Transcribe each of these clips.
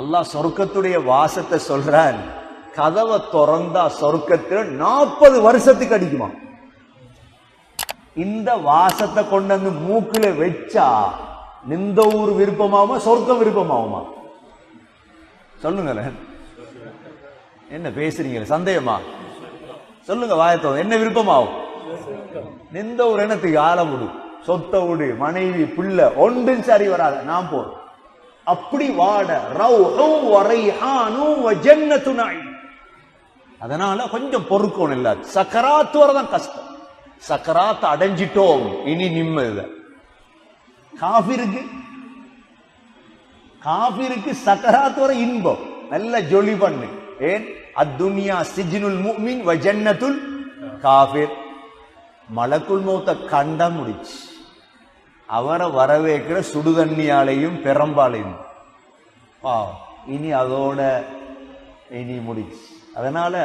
அல்லாஹ் சொர்க்கத்துடைய வாசத்தை சொல்றான் கதவை திறந்தா சொர்க்கத்தில் நாற்பது வருஷத்துக்கு அடிக்குமா? இந்த வாசத்தை கொண்டு வந்து மூக்குல வச்சா நிந்த ஊர் விருப்பமாகுமா சொர்க்கம் விருப்பமாகுமா? சொல்லுங்களேன். என்ன பேசுறீங்க சந்தேகமா? சொல்லுங்க வாயத்தோ என்ன விருப்பமாகும்? நிந்த ஒரு என்னத்துக்கு? ஆள விடு சொத்தை விடு மனைவி பிள்ளை ஒன்றும் சரி வராது. நான் போறேன். அப்படி வாட. அதனால கொஞ்சம் பொறுக்கணும் இல்ல சக்கராத்து வரதான் கஷ்டம். சக்கராத்து அடைஞ்சிட்டோம். இனி நிம்மதி காபிருக்கு காபிருக்கு சக்கராத்து வர இன்பம். நல்ல ஜொலி பண்ணு. ஏன்? அத்துனியா சிஜினுல் முக்மின் வஜன்னத்துல் காபிர் மலக்குள் மௌத்த கண்ட முடிச்சு. அவரை வரவேற்கிற சுடுதண்ணியாலையும் பெரம்பாலையும் பாவம் இனி அதோட இனி முடிச்சு அதனால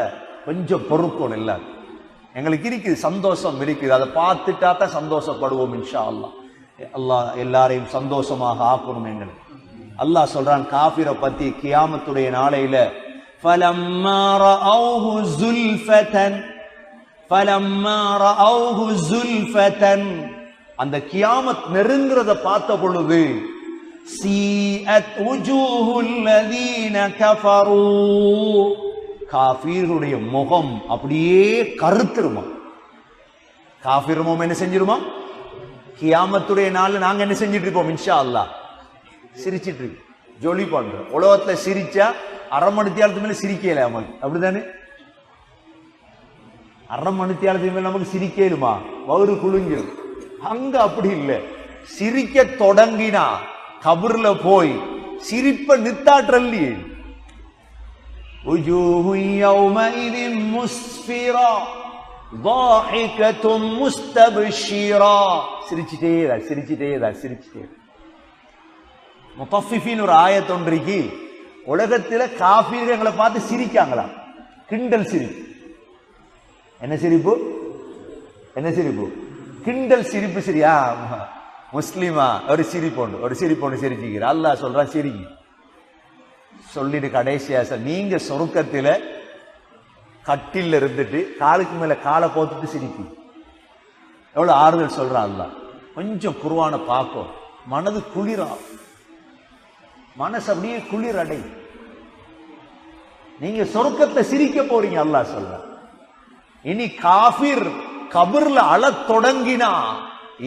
கொஞ்சம் பொறுக்கணும் எல்லாரும் எங்களுக்கு இருக்குது சந்தோஷம் இருக்குது அதை பார்த்துட்டா தான் சந்தோஷப்படுவோம் இன்ஷா அல்லாஹ் அல்லாஹ் எல்லாரையும் சந்தோஷமாக ஆக்கணும் எங்களுக்கு அல்லாஹ் சொல்றான் காபிரை பத்தி கியாமத்துடைய நாளையில فَلَمَّا رَأَوْهُ زُلْفَةً فَلَمَّا رَأَوْهُ زُلْفَةً அந்த கியாமத் நெருங்கிறத பார்த்த பொழுது காஃபீர்களுடைய முகம் அப்படியே கருத்துருமா? காஃபீர் என்ன செஞ்சிருமா? கியாமத்துடைய நாள் நாங்க என்ன செஞ்சிட்டு இருப்போம்? இன்ஷா அல்லாஹ் சிரிச்சிட்டு ஜொலி பண்றோம். உலகத்துல சிரிச்சா அரை மணி தேரத்துக்கு மேல சிரிக்கல அவன். அப்படிதானே? அரை மணி மேல நமக்கு சிரிக்கலுமா? வயிறு குழுங்கிடும் அங்க அப்படி இல்ல சிரிக்க தொடங்கினா கபர்ல போய் சிரிப்ப நித்தாற்றல்லையே وجوه يومئذ مسفرة ضاحكة مستبشرة சிரிச்சிட்டே தான் சிரிச்சிட்டே தான் சிரிச்சிட்டே முத்தஃபிஃபின் ஒரு ஆயத் ஒன்றைக்கு உலகத்துல காஃபீர்கள் எங்களை பார்த்து சிரிக்காங்களாம் கிண்டல் சிரிப்பு என்ன சிரிப்பு என்ன சிரிப்பு கிண்டல் சிரிப்பு சரியா? முஸ்லீமா ஒரு சிரிப்பொண்டு ஒரு சிரிப்பொண்டு சிரிச்சுக்கிற. அல்லாஹ் சொல்றான் சிரிக்கு சொல்லிட்டு கடைசியா சார் நீங்க சொருக்கத்துல கட்டில் இருந்துட்டு காலுக்கு மேல காலை போத்துட்டு சிரிப்பி எவ்வளவு ஆறுதல் சொல்றா அல்லாஹ். கொஞ்சம் குருவான பார்க்கும் மனது குளிரா. மனசு அப்படியே குளிர் அடை நீங்க சொருக்கத்தை சிரிக்க போறீங்க அல்லாஹ் சொல்ற இனி காஃபிர் கபர்ல அழத் தொடங்கினா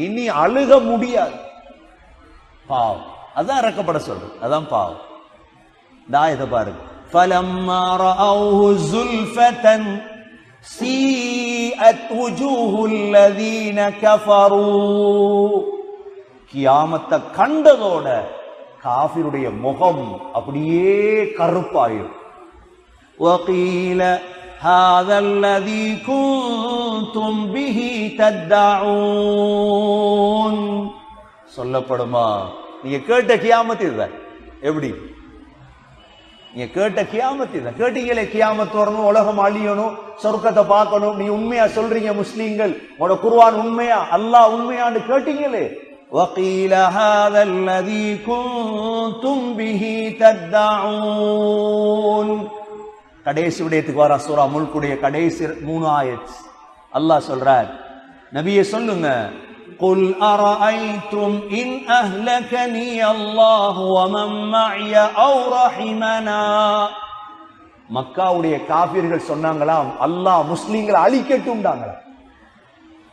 இனி அழுக முடியாது பாவம் அதான் இறக்கப்பட சொல்றது அதான் பாவம் தாயத்தை பாருங்க فَلَمَّا رَأَوْهُ زُلْفَةً سِيئَتْ وُجُوهُ الَّذِينَ كَفَرُوا கியாமத்தை கண்டதோட காஃபிருடைய முகம் அப்படியே கருப்பாயிரும் وقيل هذا الذي كنتم به تدعون சொல்லப்படுமா நீங்க கேட்ட கியாமத்து இதுதான் எப்படி நீங்க கேட்ட கியாமத்து இதுதான் கேட்டீங்களே கியாமத்து வரணும் உலகம் அழியணும் சொர்க்கத்தை பார்க்கணும் நீ உண்மையா சொல்றீங்க முஸ்லீம்கள் உங்களோட குர்ஆன் உண்மையா அல்லாஹ் உண்மையான்னு கேட்டீங்களே وقيل هذا الذي كنتم به تدعون கடைசி விடயத்துக்கு வர சூரா முல்குடைய கடைசி மூணு ஆயத் அல்லாஹ் சொல்றார் நபியே சொல்லுங்க قل أرأيتم إن أهلكني الله ومن معي أو رحمنا மக்காவுடைய காபிர்கள் சொன்னாங்களாம் அல்லாஹ் முஸ்லீம்களை அழிக்கட்டும்டாங்களாம்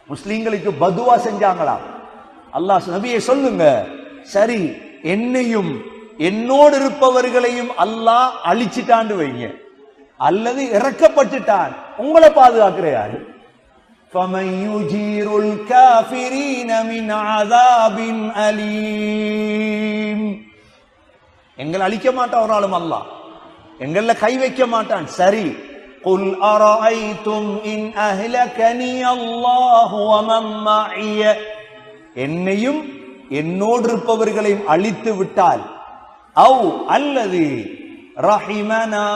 முஸ்லீம்களுக்கு பதுவா செஞ்சாங்களாம் அல்லாஹ் நபியை சொல்லுங்க சரி என்னையும் என்னோடு இருப்பவர்களையும் அல்லாஹ் அழிச்சிட்டாண்டு வைங்க அல்லது இறக்கப்பட்டுட்டான் உங்களை பாதுகாக்கிற யாரு فَمَن يُجِيرُ الْكَافِرِينَ مِنْ عَذَابٍ أَلِيمٍ எங்களை அழிக்க மாட்டான் ஒரு ஆளும் அல்லாஹ் எங்கள கை வைக்க மாட்டான் சரி قُلْ أَرَأَيْتُمْ إِنْ أَهْلَكَنِيَ اللَّهُ وَمَن مَّعِيَ என்னையும் என்னோடு இருப்பவர்களையும் அழித்து விட்டால் அவ் அல்லது ரஹிமனா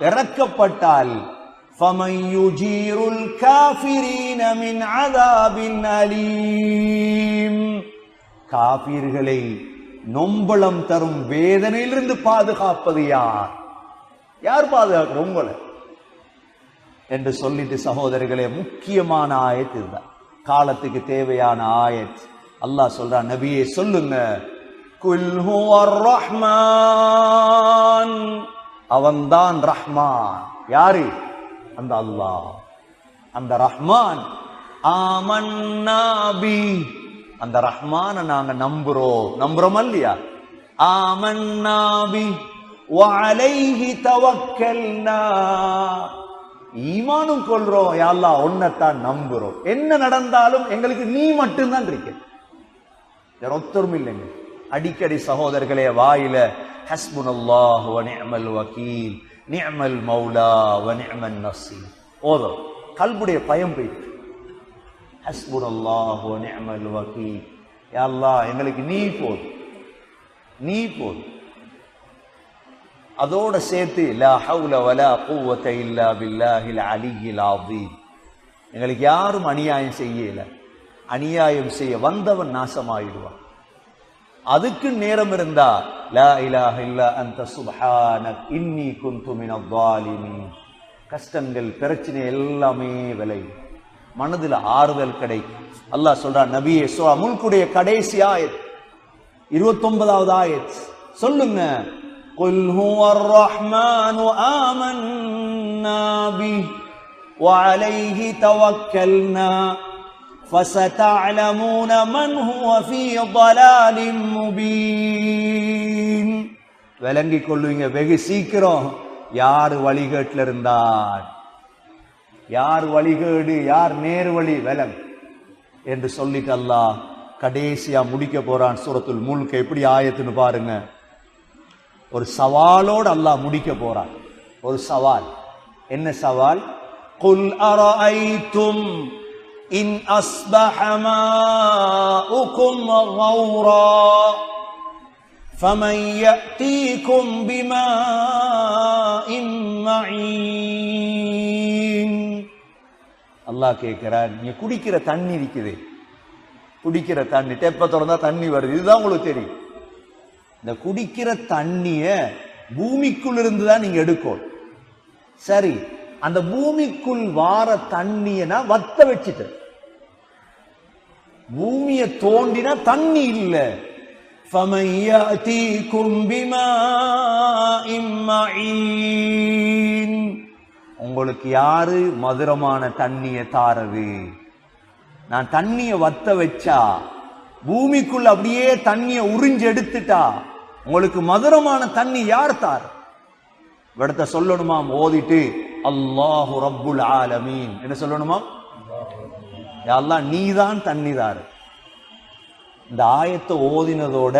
இறக்கப்பட்டால் فَمَن يُجِيرُ الْكَافِرِينَ مِنْ عَذَابٍ أَلِيمٍ காபீர்களை நொம்பளம் தரும் வேதனையிலிருந்து பாதுகாப்பது யார் யார் பாதுகாக்கிற உங்களை என்று சொல்லிட்டு சகோதரர்களே முக்கியமான ஆயத் இதுதான் காலத்துக்கு தேவையான ஆயத் அல்லாஹ் சொல்றான் நபியே சொல்லுங்க குல் ஹுவர் ரஹ்மான். அவன்தான் ரஹ்மான். யாரு? அந்த அல்லாஹ். அந்த ரஹ்மான். ஆமன்னாபி அந்த ரஹ்மான நாங்க நம்புறோம். நம்புறோம் இல்லையா? ஆமன்னாபி வலைஹி தவக்கல்னா. ஈமானும் கொள்றோம். யாழ்லா ஒன்னத்தான் நம்புறோம். என்ன நடந்தாலும் எங்களுக்கு நீ மட்டும்தான் இருக்க வேற ஒத்தரும் இல்லைங்க. அடிக்கடி சகோதரர்களே வாயில ஹஸ்புனல்லாஹு வ நிஅமல் வக்கீல் நிஅமல் மௌலா வ நிஅமன் நசீர். ஓதும் கல்புடைய பயம் போயிட்டு ஹஸ்புனல்லாஹு வ நிஅமல் வக்கீல் யா அல்லாஹ் எங்களுக்கு நீ போதும் நீ போதும் அதோட சேர்த்து லா ஹவுல வலா குவத்த இல்லா பில்லாஹில் அலியில் ஆதீம் எங்களுக்கு யாரும் அநியாயம் செய்யல. அநியாயம் செய்ய வந்தவன் நாசமாயிடுவான். அதுக்கு நேரம் இருந்தா லா இலாஹ இல்லா அந்த சுப்ஹானக் இன்னி குந்து மினல் ஸாலிமீன் கஷ்டங்கள் பிரச்சனை எல்லாமே விலை மனதுல ஆறுதல் கிடைக்கும் அல்லாஹ் சொல்றான் நபியே சூரா முல்குடைய கடைசி ஆயத் இருபத்தொன்பதாவது ஆயத் சொல்லுங்க قل هو الرحمن آمنا به وعليه توكلنا فستعلمون من هو في ضلال مبين விளங்கிக் கொள்ளுவீங்க வெகு சீக்கிரம் யார் வழிகேட்டில் இருந்தார் யார் வழிகேடு யார் நேர் வழி விலங் என்று சொல்லிட்டு அல்லாஹ் கடைசியா முடிக்க போறான் சூரத்துல் முல்க எப்படி ஆயத்துன்னு பாருங்க ஒரு சவாலோடு அல்லாஹ் முடிக்க போறான் ஒரு சவால் என்ன சவால் குல் அரஐத்தும் இன் அஸ்பஹ மாஉக்கும் கௌரா فمن يأتيكم بماء معين அல்லாஹ் கேட்கிறார் நீ குடிக்கிற தண்ணி இருக்குது குடிக்கிற தண்ணி டெப்ப திறந்தா தண்ணி வருது இதுதான் உங்களுக்கு தெரியும் இந்த குடிக்கிற தண்ணிய பூமிக்குள் இருந்து தான் நீங்க எடுக்கணும் சரி அந்த பூமிக்குள் வார தண்ணிய நான் வத்த வச்சுட்டு பூமியை தோண்டினா தண்ணி இல்லை. உங்களுக்கு யாரு மதுரமான தண்ணிய தாரது? நான் தண்ணிய வத்த வச்சா பூமிக்குள்ள அப்படியே தண்ணிய உறிஞ்சு எடுத்துட்டா உங்களுக்கு மதுரமான தண்ணி யார் தார்? இடத்த சொல்லணுமாம் ஓதிட்டு அல்லாஹு ரப்புல் ஆலமீன். என்ன சொல்லணுமா அல்லாஹ் நீதான் தண்ணிதார். இந்த ஆயத்தை ஓதினதோட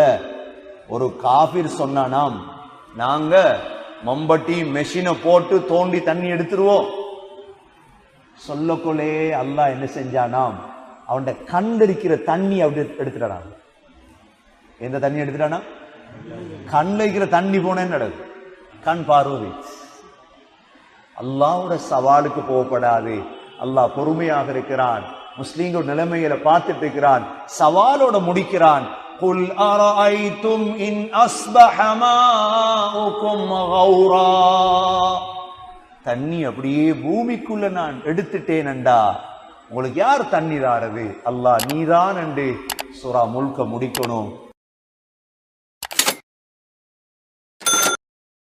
ஒரு காபிர் சொன்னானாம் நாங்க மம்பட்டி மெஷினை போட்டு தோண்டி தண்ணி எடுத்துருவோம். சொல்லக்குள்ளே அல்லாஹ் என்ன செஞ்சானாம் அவன் கண்டிருக்கிற தண்ணி அப்படி எடுத்துட்டான்? எந்த தண்ணி எடுத்துட்டானா? கண்ணில் தண்ணி போனேன்னு நடக்கும்? கண் பார்வதி அல்லாவோட சவாலுக்கு போகப்படாது. அல்லாஹ் பொறுமையாக இருக்கிறான். முஸ்லீம்கள் நிலைமைகளை பார்த்துட்டு இருக்கிறான் சவாலோட முடிக்கிறான் قل أرأيتم إن أصبح ماؤكم غورا தண்ணி அப்படியே பூமிக்குள்ள நான் எடுத்துட்டேனண்டா உங்களுக்கு யார் தண்ணி தாரது அல்லாஹ் நீதான் என்று சூரா முழுக்க முடிக்கணும்